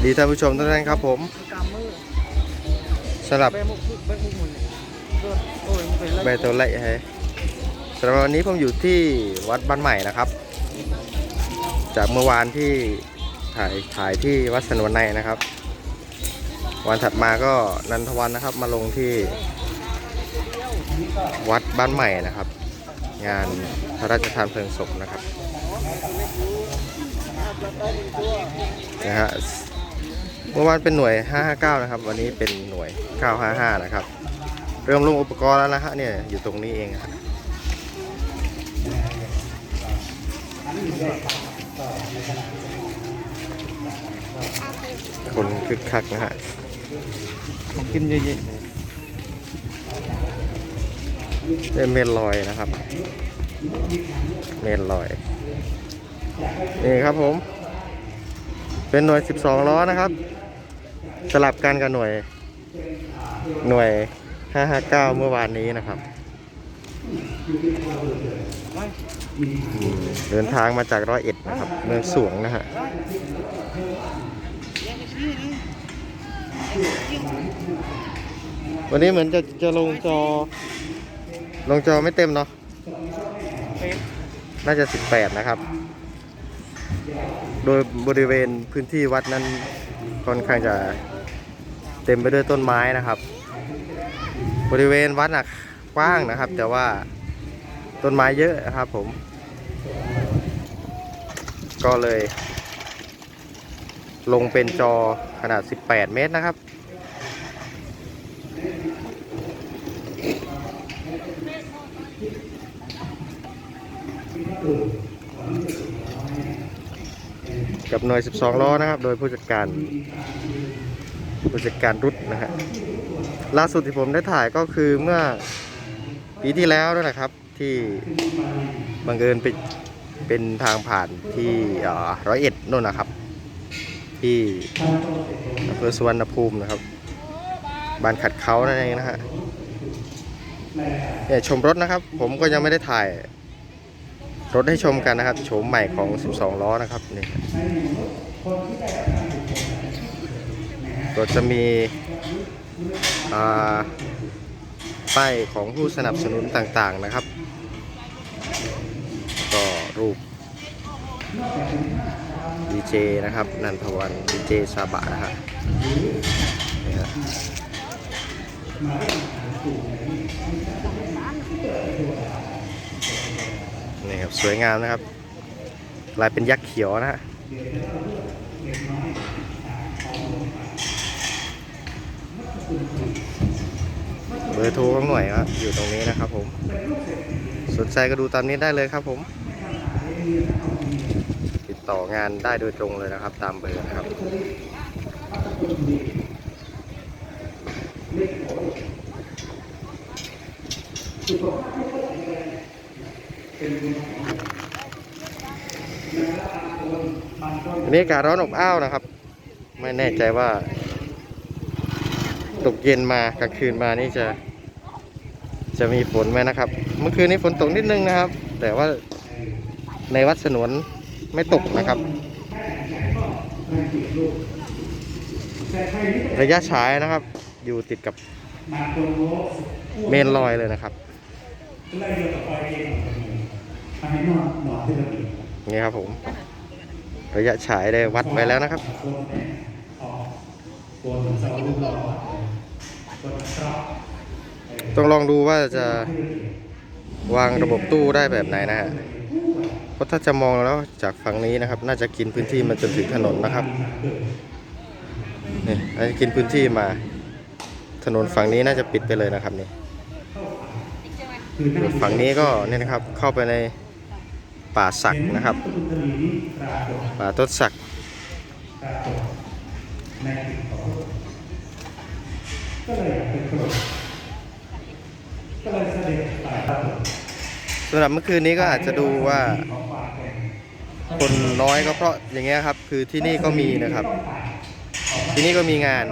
วัสดีท่านผู้ชมทุกท่านครับผมสำหรับใบบมุกมันเนี่ยโอ้ยมันเป็นใบตัวไล่ให้สำหรับวันนี้ผมอยู่ที่วัดบ้านใหม่นะครับ จากเมื่อวานที่ถ่ายถ่ายที่วัดสนวนในนะครับ วันถัดมาก็นันทวันนะครับ มาลงที่ วัดบ้านใหม่นะครับ งานพระราชทานเพลิงศพนะครับนะฮะ เมื่อวานเป็นหน่วย 559 นะครับ วันนี้เป็นหน่วย 955 นะครับ เริ่มลงอุปกรณ์แล้วนะฮะเนี่ยอยู่ตรงนี้เองครับคนคึกคักนะฮะผมกินเยอะเป็นเมนลอยนะครับ เมนลอย นี่ครับผม เป็นหน่วย 12 ล้อนะครับ สลับกันกับหน่วยหน่วย 559 เมื่อวานนี้นะครับ เดินทางมาจากร้อยเอ็ดนะครับ เมืองสวงนะฮะวันนี้เหมือนจะจะลงจอ ลงจอไม่เต็มเนาะนน่าจะ 18 นะครับ โดยบริเวณพื้นที่วัดนั้น ค่อนข้างจะเต็มไปด้วยต้นไม้นะครับ บริเวณวัดน่ะกว้างนะครับ แต่ว่าต้นไม้เยอะนะครับผม ก็เลย ลงเป็นจอขนาด 18 เมตรนะครับ กับหน่วย 12 ล้อนะครับ โดยผู้จัดการผู้จัดการรุดนะฮะล่าสุดที่ผมได้ถ่ายก็คือเมื่อปีที่แล้วนั่นแหละครับ ที่บังเอิญไปเป็นทางผ่านที่ร้อยเอ็ดนู่นนะครับ ที่อำเภอสุวรรณภูมินะครับบ้านขัดเขานั่นเองนะฮะเนี่ยชมรถนะครับ ผมก็ยังไม่ได้ถ่าย รถให้ชมกันนะครับโฉมใหม่ของ 12 ล้อนะครับนี่ก็จะมีป้ายของผู้สนับสนุนต่างๆนะครับ ก็รูปดีเจนะครับ นันทวันดีเจซาบะนะฮะนี่ฮะ นี่ครับสวยงามนะครับลายเป็นยักษ์เขียวนะฮะเบอร์โทรของหน่วยครับอยู่ตรงนี้นะครับผมสนใจก็ดูตามนี้ได้เลยครับผม ติดต่องานได้โดยตรงเลยนะครับ ตามเบอร์นะครับอั นนี้อากาศร้อนอบอ้าวนะครับ ไม่แน่ใจว่า ตกเย็นมากลางคืนมานี่จะ จะมีฝนไหมนะครับ เมื่อคืนนี้ฝนตกนิดนึงนะครับ แต่ว่าในวัดสนวนไม่ตกนะครับ ระยะฉายนะครับ อยู่ติดกับเมนลอยเลยนะครับ นี่ครับผม ระยะฉายได้วัดไปแล้วนะครับต้องลองดูว่าจะวางระบบตู้ได้แบบไหนนะฮะเพราะถ้าจะมองแล้วจากฝั่งนี้นะครับ น่าจะกินพื้นที่มาจนถึงถนนนะครับนี่น่าจะกินพื้นที่มา ถนนฝั่งนี้น่าจะปิดไปเลยนะครับนี่ส่วนฝั่งนี้ก็เนี่ยนะครับเข้าไปใน ป่าสักนะครับ ป่าต้นสักสำหรับเมื่อคืนนี้ก็อาจจะดูว่า คนน้อยก็เพราะอย่างเงี้ยครับ คือที่นี่ก็มีนะครับ ที่นี่ก็มีงาน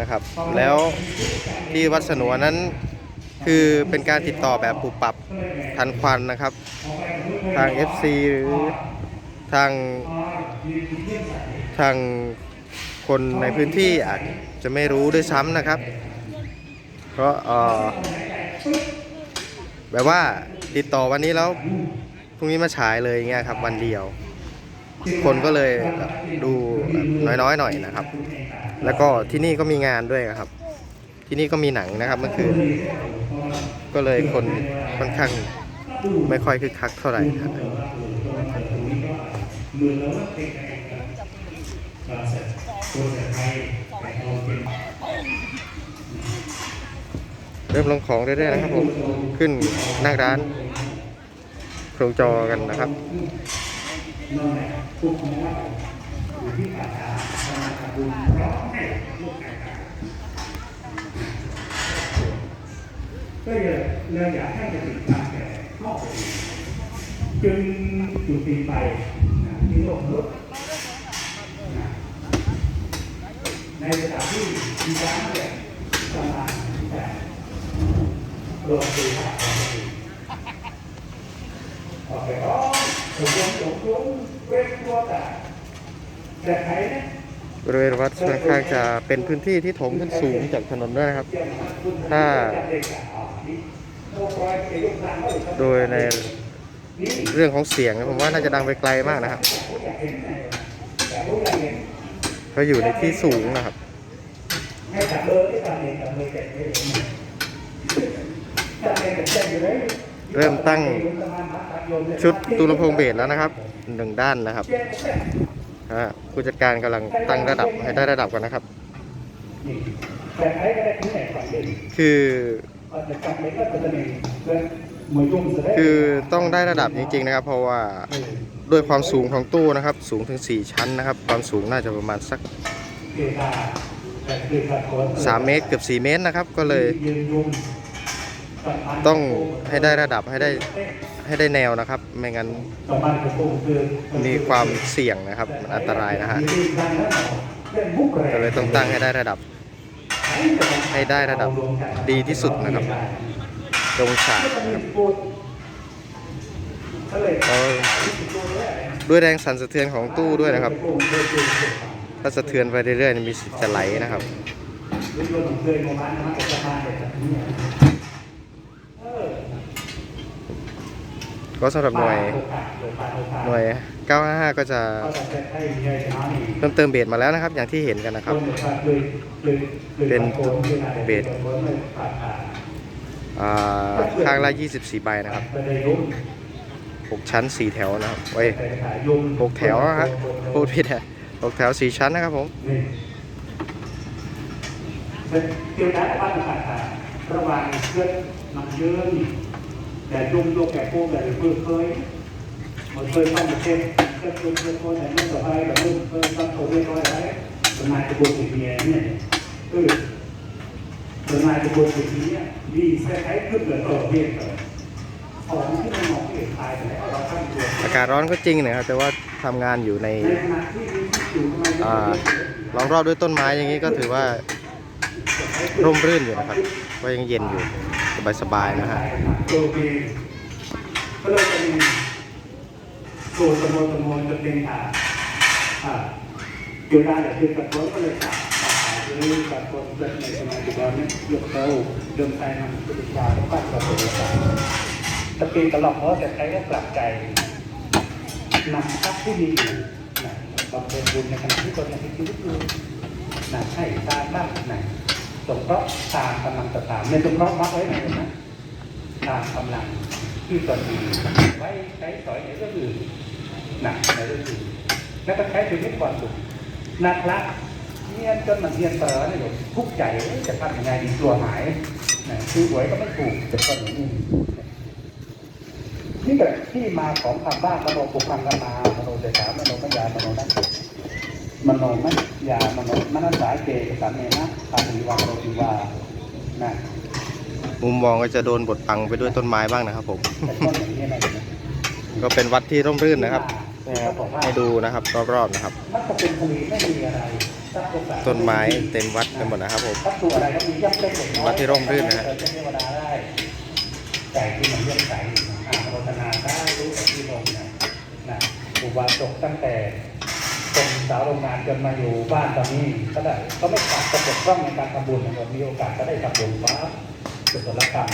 นะครับ แล้วที่วัดสนวนนั้น คือเป็นการติดต่อแบบปรับปับทันควันนะครับ ทาง FC หรือทางทางคนในพื้นที่อาจจะไม่รู้ด้วยซ้ำนะครับ เพราะออแบบว่าติดต่อวันนี้แล้วพรุ่งนี้มาฉายเลยอย่างเงี้ยครับ วันเดียว คนก็เลยดูน้อยๆหน่อยนะครับ แล้วก็ที่นี่ก็มีงานด้วยครับ ที่นี่ก็มีหนังนะครับเมื่อคืน ก็เลยคนค่อนข้างไม่ค่อยคึกคักเท่าไหร่ครับเริ่มลงของเรื่อยๆนะครับผมขึ้นนั่งร้านโครงจอกันนะครับที่ผ่านมาทำบุญพร้อมให้ ก็เลยเลยอยากให้จะติดตามแต่ข้อจึงจุดติไปที่โลกมนุษย์นะในสถานที่มีการเนี่ยประมาณแต่โลกตีหักออกไปอ๋อผมยังผมยงเว้นตัวแต่แต่ใครเนี่ย บริเวณวัดค่อนข้างจะเป็นพื้นที่ที่ถมขึ้นสูงจากถนนด้วยนะครับ ถ้า โดยในเรื่องของเสียงผมว่าน่าจะดังไปไกลมากนะครับเพราะอยู่ในที่สูงนะครับเริ่มตั้งชุดตูลพงเบสแล้วนะครับหนึ่งด้านนะครับ ผู้จัดการกำลังตั้งระดับให้ได้ระดับก่อนนะครับ คือคือต้องได้ระดับจริงๆนะครับ เพราะว่าด้วยความสูงของตู้นะครับ สูงถึง 4 ชั้นนะครับ ความสูงน่าจะประมาณสักเกียร์ตาแต่เกียร์ตาโคน3เมตรเกือบ 4 เมตรนะครับ ก็เลย ต้องให้ได้ระดับให้ได้ ให้ได้แนวนะครับ ไม่งั้นมีความเสี่ยงนะครับ มันอันตรายนะฮะก็เลยต้องตั้งให้ได้ระดับ ให้ได้ระดับดีที่สุดนะครับตรงฉากนะครับด้วยแรงสั่นสะเทือนของตู้ด้วยนะครับ ถ้าสะเทือนไปเรื่อยๆมีสิทธิ์จะไหลนะครับ ก็สำหรับหน่วยหน่วย 955 ก็จะเพิ่มเติมเบสมาแล้วนะครับ อย่างที่เห็นกันนะครับ เป็นเบสข้างละ 24 ใบนะครับ 6 ชั้น 4 แถวนะครับเว้ย6 แถวนะฮะพูดผิดฮะ6แถว 4 ชั้นนะครับผมเกี่ยวกับบ้านต่างๆระหว่างเพื่อนนำเยื่อแต่ยุ่งโยกมันเยต้อ งมาเช็คเช็คเพื่อนเพื่อนคนไหนไม่สบายแบบนู้นเคยตั้งตัวเรียบร้อยไว้สมัยกระบวนการเมียเนี่ยเออสมัยกระบวนการเมียดีใช้ใช้ขึ้นเหมือนต่อเรียนต่อของที่มันมองไม่เห็นตายแต่แล้วเราตั้งตัวอากาศร้อนก็จริงนะครับแต่ว่าทำงานอยู่ในในขณะที่อยู่ทำไมอ่าล้อมรอบด้วยต้นไม้อย่างนี้ก็ถือว่าร่มรื่นอยู่นะครับก็ยังเย็นอยู่ สบายๆนะฮะโอเคก็เลยจะมีโซนตะโมนตะโมนจะเป็นอ่าอ่าอยู่ได้แต่คือตัดต้นก็เลยตัดตัดหรือตัดต้นเกิดในสมัยปัจจุบันนี้ยยกเต้าเดิมไทยนำปฏิจารแล้วก็ตัดต้นต่างตะเกียงตลอดเพราะแต่ใครก็กลับใจนำทรัพย์ที่มีอยู่นะบำเพ็ญบุญในขณะที่ตนยังมีชีวิตอยู่นะให้ทานบ้างนะ สงเคราะห์ตามกำลังศรัทธาในสงเคราะห์มักไว้ไหนนะตามกำลังที่ตนมีไว้ใช้สอยในเรื่องอื่นหนักในเรื่องอื่นแล้วก็ใช้ชีวิตความสุขนักละเงียนจนมันเงียนเตอเนี่ยหรอกทุกข์ใจจะทำยังไงดีกลัวหายนะคือหวยก็ไม่ถูกแต่ก็อย่างนี้นี่ก็ที่มาของคำว่ามโนปุพังกมามโนเดชามโนมยามโนนัต มโนมัยยามโนมนัสสาเกสัมเมนะปาติวาโรติวานะมุมมองก็จะโดนบดบังไปด้วยต้นไม้บ้างนะครับผม แต่ต้นอย่างนี้นะก็เป็นวัดที่ร่มรื่นนะครับนะครับให้ดูนะครับรอบๆนะครับ มันก็เป็นทะเลไม่มีอะไรทรัพย์โอกาสต้นไม้เต็มวัดไปหมดนะครับผม วัตถุอะไรก็มีย่ำเล็กเล็กน้อยวัดที่ร่มรื่นนะฮะ เกิดเป็นเทวดาได้ใจที่มันเลื่อมใสอ่านโฆษณาได้รู้กับที่ลงนะนะอุบาสกตั้งแต่ตรง สาวโรงงานจนมาอยู่บ้านตอนนี้ก็ได้ก็ไม่ขาดกระบกร่องในการทำบุญนะครับมีโอกาสก็ได้ทำบุญฟ้าสุศลกรรม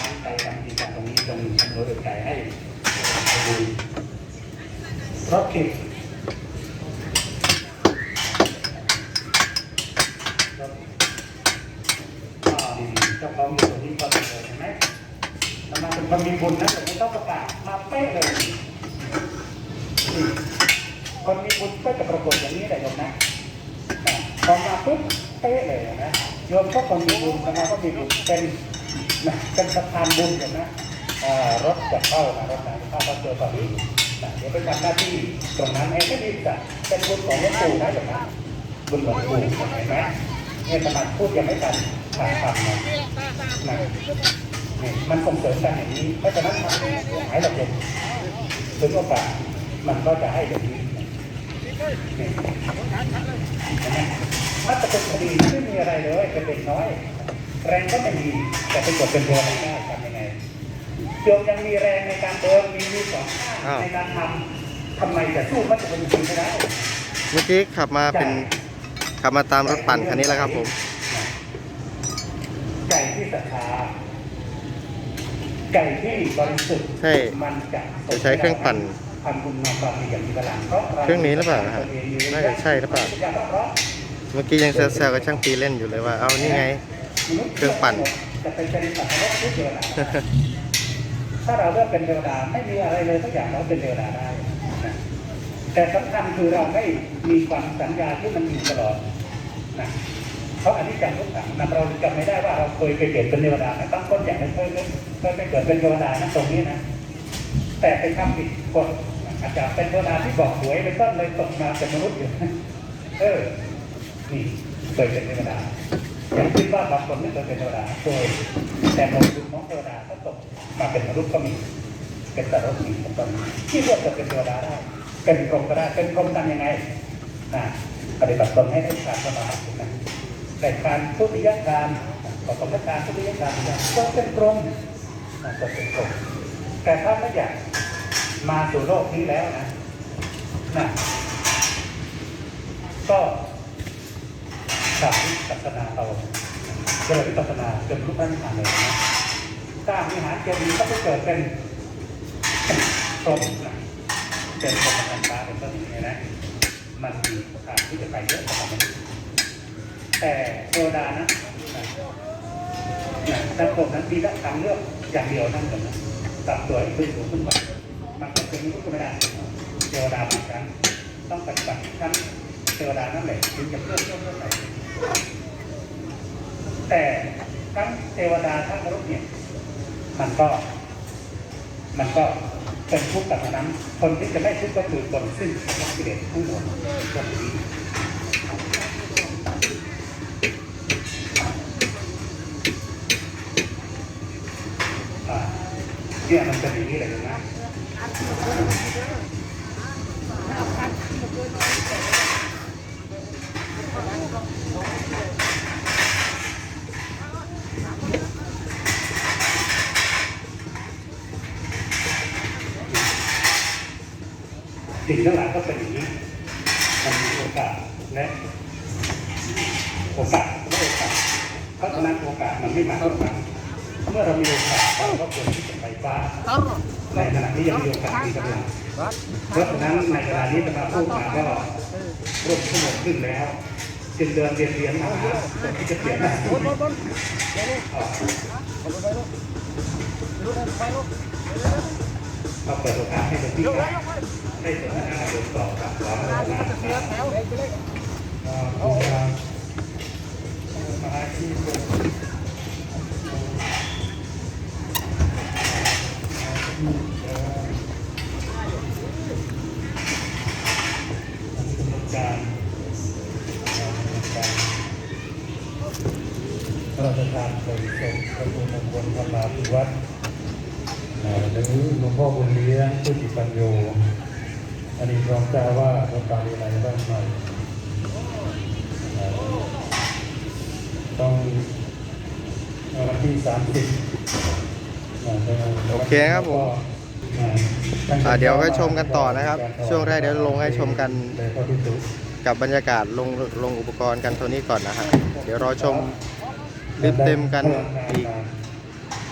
ตั้งใจทำดีกันตรงนี้จงอำนวยดวงใจให้ทำบุญเพราะคิดเจ้าของอยู่ตรงนี้ก็ดีเลยเห็นไหมทำมาเป็นคนมีบุญนะแต่ไม่ต้องประกาศมาเป๊ะเลย คนมีบุญก็จะปรากฏอย่างนี้แหละโยมนะพอมาปุ๊บเป๊ะเลยนะโยมก็คนมีบุญนะก็มีบุญเป็นนะเป็นสะพานบุญโยมนะรถจะเข้านะรถไหนเข้าก็เจอตอนนี้เดี๋ยวไปทำหน้าที่ตรงนั้นเองก็ดีจ้ะเป็นบุญของหลวงปู่นะโยมนะบุญหลวงปู่เห็นไหมเนี่ยขนาดพูดยังไม่ทันขาดคำนะนะนี่มันส่งเสริมกันอย่างนี้เพราะฉะนั้นหายหลับเย็นถึงโอกาสมันก็จะให้แบบนี้ ถ้าจะเป็นคดีไม่มีอะไรเลยเป็นเด็กน้อย แรงก็ไม่มีแต่ไปกดเป็นตัวไม่ได้ทำยังไงโยมยังมีแรงในการเดินมีมีสองข้างอ้าวในการทำทำไมจะสู้มันจะเป็นจริงไม่ได้เมื่อกี้ขับมาเป็นขับมาตามรถปั่นคันนี้แล้วครับผมไก่ที่ศรัทธาไก่ที่บริสุทธิ์ใช่มันจะจะใช้เครื่องปั่น ทำบุญมาความดีอย่างมีพลังเพราะเครื่องนี้หรือเปล่าครับน่าจะใช่หรือเปล่า เมื่อกี้ยังแซวๆกับช่างปีเล่นอยู่เลยว่า เอานี่ไง เครื่องปั่นจะเป็นเป็นสัตว์นรกทุกเทวดาถ้าเราเลือกเป็นเทวดาไม่มีอะไรเลยทุกอย่างเราเป็นเทวดาได้นะแต่สำคัญคือเราไม่มีความสัญญาที่มันอยู่ตลอดนะเพราะอันนี้จังทุกขังนะเราจำไม่ได้ว่าเราเคยไปเกิดเป็นเทวดาไหมบางคนอยากไปเคยเคยไปเกิดเป็นเทวดานะตรงนี้นะ แต่ไปทำผิดกฎ อาจจะเป็นเทวดาที่บอกหวยไปต้นเลยตกมาเป็นมนุษย์อยู่เออ นี่เคยเป็นเทวดาอย่างคิดว่าบางคนไม่เคยเป็นเทวดาโดยแต่ในยุคของเทวดาก็ตกมาเป็นมนุษย์ก็มีเป็นตลกมีเป็นต้นที่ว่าจะเป็นเทวดาได้เป็นพรมก็ได้เป็นพรมทำยังไงนะปฏิบัติตนให้ได้ฌานสมาธินะได้การทุติยการขอสมการทุติยการก็เป็นพรมนะก็เป็นพรมแต่ถ้าไม่อยาก มาสู่โลกนี้แล้วนะนะก็สามวิปัสสนาเอาเจริญวิปัสนาจนรูปร่างผ่านเลยนะสร้างวิหารเจดีย์ก็ไปเกิดเป็นพรหมนะเป็นพรหมทันตาเป็นต้นนี้นะ มันมีโอกาสที่จะไปเยอะกว่านั้แต่เทวดานะนะนะแต่พรหมนั้นมีทางเลือกอย่างเดียวนั่นเองนะตัดตัวขึ้นสูงขึ้นไป มันก็เป็นมนุษย์ก็ไม่ได้เทวดาบางครั้งต้องปฏิบัติทั้งเทวดานั่นแหละถึงจะเพื่อเพื่อเพื่อนไปแต่ทั้งเทวดาทั้งมนุษย์เนี่ยมันก็ มันก็เป็นทุกข์กับนั้น คนที่จะไม่ทุกข์ก็คือคนซึ่งละกิเลสทั้งหมดกนี้อ่าเนี่ยมันเป็นอย่างนี้เลยนะ สิ่งทั้งหลายก็เป็นอย่างนี้มันมีโอกาสและโอกาสและโอกาสเพราะฉะนั้นโอกาสมันไม่มาเทุกครั้งเมื่อเรามีโอกาสเราก็ควรที่จะไปฟ้าในขณะนี้ยังมีโอกาสที่จะเป็นเพราะฉะนั้นในเวลานี้จะมาพูดมาก็ร่วมชั่วโมงครึ่งแล้วจึงเดินเรียนเรียนมาที่จะเปลี่ยนหน้าที่อ่ามาเปิดโอกาสให้เป็นที่ ได้สนทนาเดินต่อกับความพัฒนาอ่าโครงการมหาชีพการการพระราชทานเพลิงศพระพุทธมงคลธรราภิวัตรหรือหลวงพ่อบุญเลี้ยงผู้จิตปัญโย อันนี้รองเจ้าว่าพระการีไรบ้านใหม่ต้องวันที่สามสิบโอเคครับผมเดี๋ยวให้ชมกันต่อนะครับ ช่วงแรกเดี๋ยวลงให้ชมกันกับบรรยากาศลงลงอุปกรณ์กันเท่านี้ก่อนนะฮะเดี๋ยวรอชมคลิปเต็มกันอีก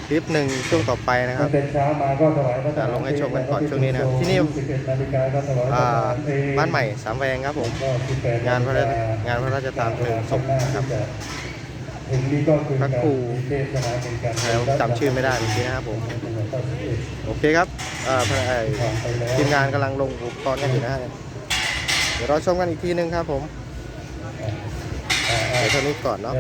คลิปหนึ่งช่วงต่อไปนะครับเป็นเช้ามาก็ถวายพระอ่าลงให้ชมกันก่อนช่วงนี้นะครับที่นี่11นาฬิกาก็ถวายพระอ่าทหารเพลงบ้านใหม่สามแวงครับผมก็18งานพระราชงานพระราชทานเพลิงศพนะครับถึงนี้ก็คือพระครูเทศนาเป็นการแล้วจำชื่อไม่ได้เมื่อกี้นะครับผมโอเคครับอ่าพระไอ้ทีมงานกำลังลงอุปกรณ์กันอยู่นะฮะเดี๋ยวรอชมกันอีกทีนึงครับผมอ่าเดี๋ยวเท่านี้ก่อนเนาะ